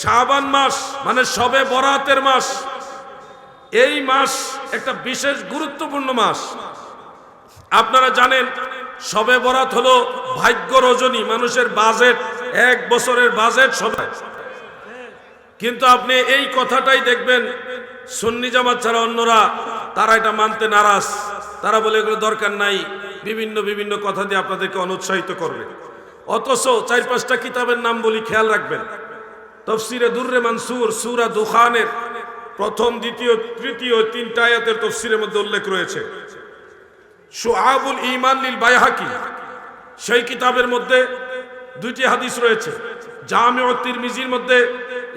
শাবান মাস মানে সবে বরাতের মাস। এই মাস একটা বিশেষ গুরুত্বপূর্ণ মাস। আপনারা জানেন, সবে বরাত হলো ভাগ্য রজনী, মানুষের বাজেট, এক বছরের বাজেট সবাই কিন্তু আপনি এই কথাটাই দেখবেন, সুন্নি জামাত ছাড়া অন্যরা, তারা এটা মানতে নারাজ। তারা বলে এগুলো দরকার নাই, বিভিন্ন বিভিন্ন কথা দিয়ে আপনাদেরকে অনুৎসাহিত করবে। অথচ চার পাঁচটা কিতাবের নাম বলি খেয়াল রাখবেন। তফসিরে দুর্রে মানসুর, সুরা দুখানের প্রথম, দ্বিতীয়, তৃতীয় তিনটা আয়াতের তফসিরের মধ্যে উল্লেখ রয়েছে। সুআবুল ইমান লিল বাইহাকি, সেই কিতাবের মধ্যে দুইটি হাদিস রয়েছে। জামিউ তিরমিজির মধ্যে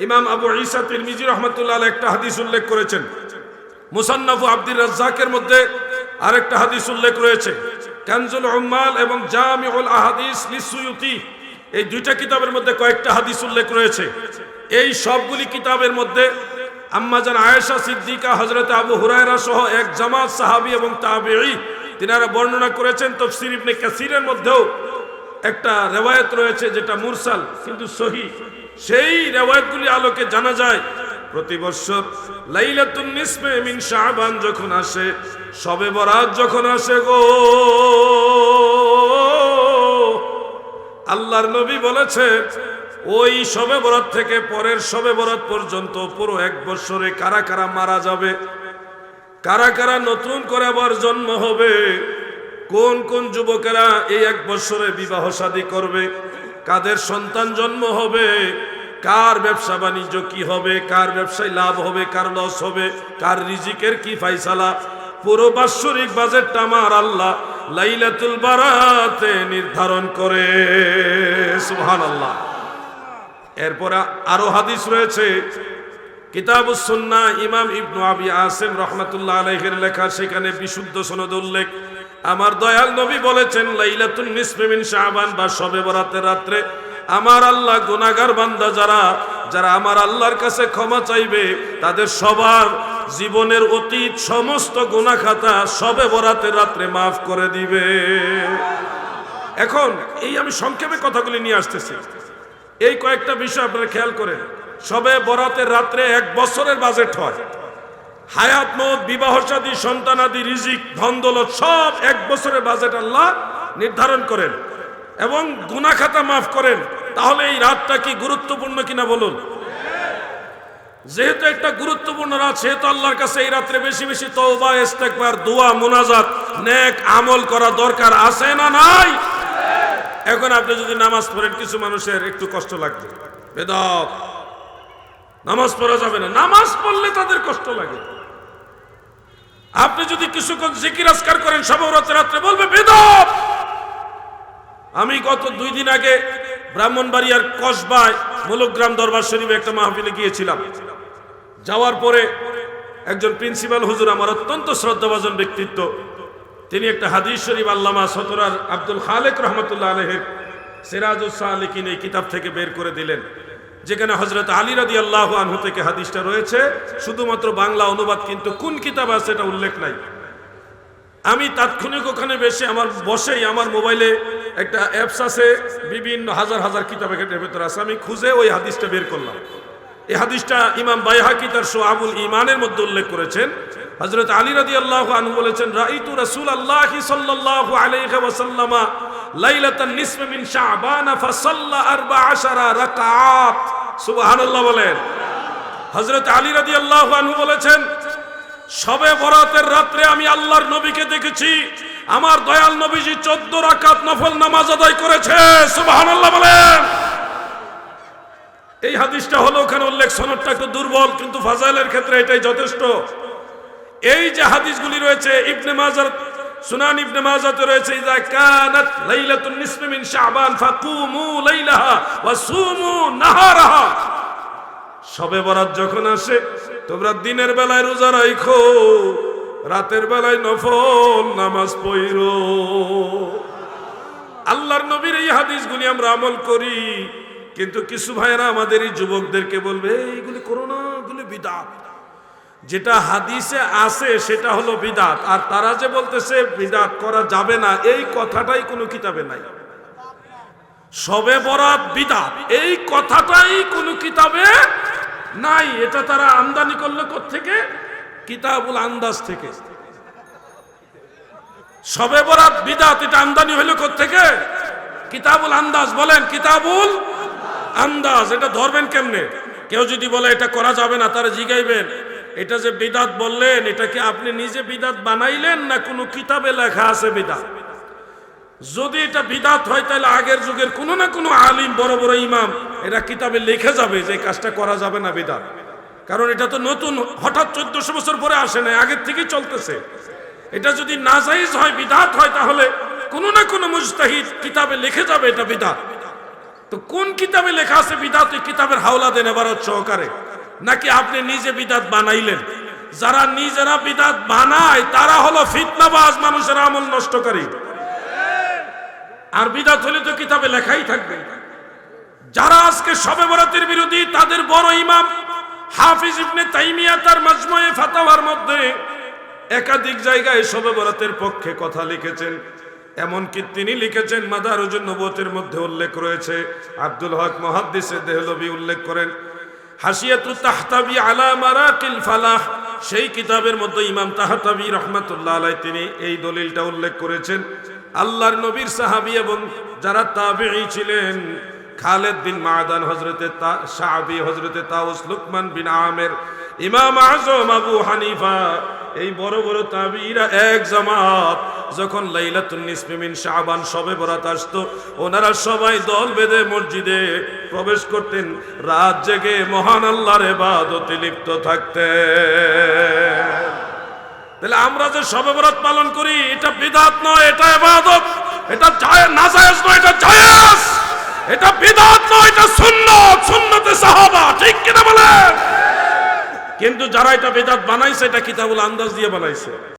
ইমাম আবু ঈসা তিরমিজি রহমতুল্লাহ একটা হাদিস উল্লেখ করেছেন। মুসান্নাফু আব্দুর রাজ্জাকের মধ্যে আরেকটা হাদিস উল্লেখ রয়েছে। কানজুল উম্মাল এবং জামিউল আহাদিস লিসুয়ুতি এই দুইটা কিতাবের মধ্যে কয়েকটা হাদিস উল্লেখ রয়েছে। এই সবগুলি কিতাবের মধ্যে আম্মাজান আয়েশা সিদ্দিকা হজরত আবু হুরায়রা সহ এক জামাত সাহাবী এবং তাবেঈ, তিনারা বর্ণনা করেছেন তফসির ইবনে কাসিরের মধ্যেও একটা রেওয়ায়ত রয়েছে যেটা মুরসাল, কিন্তু সহি সেই রেওয়ায়তগুলি আলোকে জানা যায়, প্রতি বছর লাইলাতুন নিসফে মিন শাবান যখন আসে, সবে বরাত যখন আসে গো। আল্লাহর নবী বলেছে, ওই সবে বরাত থেকে পরের সবে বরাত পর্যন্ত পুরো এক বছরে কারা কারা মারা যাবে? কারা কারা নতুন করে আবার জন্ম হবে? কোন কোন যুবকেরা এই এক বছরে বিবাহ শাদী করবে? কাদের সন্তান জন্ম হবে? কার ব্যবসা বাণিজ্য কি হবে? কার ব্যবসায় লাভ হবে? কার লস হবে? কার রিজিকের কি ফাইসালা? পুরো বাৎসরিক বাজেটটা আমার আল্লাহ লাইলাতুল বারাতে নির্ধারণ করে। সুহান আল্লাহ এরপরে আরও হাদিস রয়েছে। কিতাবুসন্না ইমাম ইবনু আবি আসিম রহমাতুল্লাহ আলাইহির লেখা, সেখানে বিশুদ্ধ সনদ উল্লেখ। আমার দয়াল নবী বলেছেন, লাইলাতুন মিন শাবান বা শবে বরাতের রাত্রে আমার আল্লাহ গুনাহগার বান্দা যারা যারা আমার আল্লাহর কাছে ক্ষমা চাইবে, তাদের সবার জীবনের অতীত, সমস্ত গুনাহ খাতা শবে বরাতের রাত্রে মাফ করে দিবে। এখন এই আমি সংক্ষেপে কথাগুলি নিয়ে আসতেছি। এই কয়েকটা বিষয় আপনারা খেয়াল করেন। সবে বরাতের রাত্রে এক বছরের বাজেট হয়। হায়াত, মত, বিবাহ সাদী সন্তানাদি রিজিক, ধন সব এক বছরের বাজেট আল্লাহ নির্ধারণ করেন এবং গুনা খাতা মাফ করেন। তাহলে এই রাতটা কি গুরুত্বপূর্ণ কিনা বলুন? যেহেতু একটা গুরুত্বপূর্ণ রাত, সেহেতু আল্লাহর কাছে এই রাত্রে বেশি বেশি তওবা, ইস্তেগফার, দোয়া, মুনাজাত, নেক আমল করা দরকার আছে না নাই? এখন আপনি যদি নামাজ পড়েন, কিছু মানুষের একটু কষ্ট লাগবে। বেদক নামাজ পড়া যাবে না। নামাজ পড়লে তাদের কষ্ট লাগে। আপনি যদি কিছুক্ষণ জিকির আজকার করেন সবরাত্রে রাত্রে বলবে বেদক আমি গত দুই দিন আগে ব্রাহ্মণবাড়িয়ার কসবায় মুলগ্রাম দরবার শরীফে একটা মাহফিলে গিয়েছিলাম। যাওয়ার পরে একজন প্রিন্সিপাল হুজুর, আমার অত্যন্ত শ্রদ্ধাভাজন ব্যক্তিত্ব, তিনি একটা হাদিস শরীফ আল্লামা সতরার আব্দুল খালেক রহমতুল্লাহ আলহের সিরাজুস সালিকিন এই কিতাব থেকে বের করে দিলেন, যেখানে হজরত আলী রাদি আল্লাহ আনহু থেকে হাদিসটা রয়েছে। শুধুমাত্র বাংলা অনুবাদ, কিন্তু কোন কিতাব আছে এটা উল্লেখ নাই। আমি তাৎক্ষণিক ওখানে বেশি আমার বসেই আমার মোবাইলে একটা অ্যাপস আছে, বিভিন্ন হাজার হাজার কিতাবের ভেতরে আছে। আমি খুঁজে ওই হাদিসটা বের করলাম। এই হাদিসটা ইমাম বাইহাকি তার সোহাবুল ইমানের মধ্যে উল্লেখ করেছেন। হজরত আলী রাদি আল্লাহ আনহু বলেছেন, রাইতু রাসূল আল্লাহি সাল্লাল্লাহু আলাইহি ওয়াসাল্লামা লাইলাতান নিসফে মিন শাবান ফাসাল্লা 14 রাকাত সুবহানাল্লাহ বলেন। হযরত আলী রাদিয়াল্লাহু আনহু বলেছেন, সবে বরাতের রাত্রে আমি আল্লাহর নবীকে দেখেছি। আমার দয়াল নবীজি 14 রাকাত নফল নামাজ আদায় করেছে, সুবহানাল্লাহ বলেন। এই হাদিসটা হলো ওখানে উল্লেখ সনদটা একটু দুর্বল, কিন্তু ফাজাইলের ক্ষেত্রে এটাই যথেষ্ট। এই যে হাদিসগুলি রয়েছে, ইবনে মাজার, সুনান ইবনে মাজাতে রয়েছে ইজা কানাত লাইলাতুন নিসফি মিন শাবান ফাকুমু লাইলাহা ওয়া সুমু নাহারাহা। সবে বরাত যখন আসে, তোমরা দিনের বেলায় রোজা রাখো রাতের বেলায় নফল নামাজ পড়ো। আল্লাহর নবীর এই হাদিসগুলি আমরা আমল করি, কিন্তু কিছু ভাইয়েরা আমাদের এই যুবকদেরকে বলবে, এইগুলি করো না, এগুলি বিদাত। যেটা হাদিসে আছে সেটা হলো বিদাত, আর তারা যে বলতেছে বিদাত করা যাবে না, এই কথাটাই কোনো কিতাবে নাই। সবে বরাত বিদাত, এই কথাটাই কোনো কিতাবে নাই, এটা তারা আমদানি করল থেকে কিতাবুল আন্দাজ থেকে। সবে বরাত বিদাত, এটা আমদানি হইল থেকে কিতাবুল আন্দাজ, বলেন, কিতাবুল আন্দাজ, এটা ধরবেন কেমনে? কেউ যদি বলে, এটা করা যাবে না তারা জিগাইবেন। এটা যে বিদাত বললেন, এটা কি আপনি নিজে বিদাত বানাইলেন না কোনো কিতাবে লেখা আছে বিদাত? যদি এটা বিদাত হয়, তাহলে আগের যুগের কোনো না কোনো আলিম, বড় বড় ইমাম, এরা কিতাবে লিখে যাবে যে কাজটা করা যাবে না বিদাত। কারণ এটা তো নতুন, হঠাৎ চোদ্দশো বছর পরে আসে না আগের থেকেই চলতেছে। এটা যদি নাজাইজ হয়, বিদাত হয়, তাহলে কোনো না কোনো মুস্তাহিদ কিতাবে লিখে যাবে এটা বিদাত। তো কোন কিতাবে লেখা আছে বিদাত? ওই কিতাবের হাওলা দেন এবার সহকারে। নাকি আপনি নিজে বিদাত বানাইলেন? যারা নিজেরা বিদাত বানায়, তারা হলো ফিতনাবাজ মানুষের আমল নষ্টকারী। আর বিদাত হলে তো কিতাবে লেখাই থাকবে। যারা আজকে সবে বরাতের বিরোধী হাফিজ ইবনে তাইমিয়া তার মাজমুয়ে ফাতাওয়ার মধ্যে একাধিক জায়গায় সবে বরাতের পক্ষে কথা লিখেছেন। এমনকি তিনি লিখেছেন, মাদারুজুন নবতের মধ্যে উল্লেখ রয়েছে। আব্দুল হক মহাদ্দিসে দেহলবি উল্লেখ করেন হাসিয়াতু তাহতাবি আলা মারাকিল ফালাহ। সেই কিতাবের মধ্যে ইমাম তাহতাবি রহমাতুল্লাহ আলাই তিনি এই দলিলটা উল্লেখ করেছেন। আল্লাহর নবীর সাহাবী এবং যারা তাবেঈ ছিলেন খালেদ বিন মাদান হজরতে সাহাবি হজরতে তাউস লুকমান বিন আমের, ইমাম আজম আবু হানিফা, এই বড় বড় তাবিরা এক জামাত, যখন লাইলাতুন নিসফি মিন শাবান সবে বরাত আসতো, ওনারা সবাই দল বেঁধে মসজিদে প্রবেশ করতেন, রাত জেগে মহান আল্লাহর ইবাদতে লিপ্ত থাকতেন। তাহলে আমরা যে সবে বরাত পালন করি, এটা বিদাত নয়, এটা ইবাদত, এটা যায় না জায়েজ নয় এটা এটা বেদাত নয়, এটা সুন্নত। সুন্নতে সাহাবা, ঠিক কিনা বলেন? কিন্তু যারা এটা বেদাত বানাইছে, এটা কিতাবুল আন্দাজ দিয়ে বানাইছে।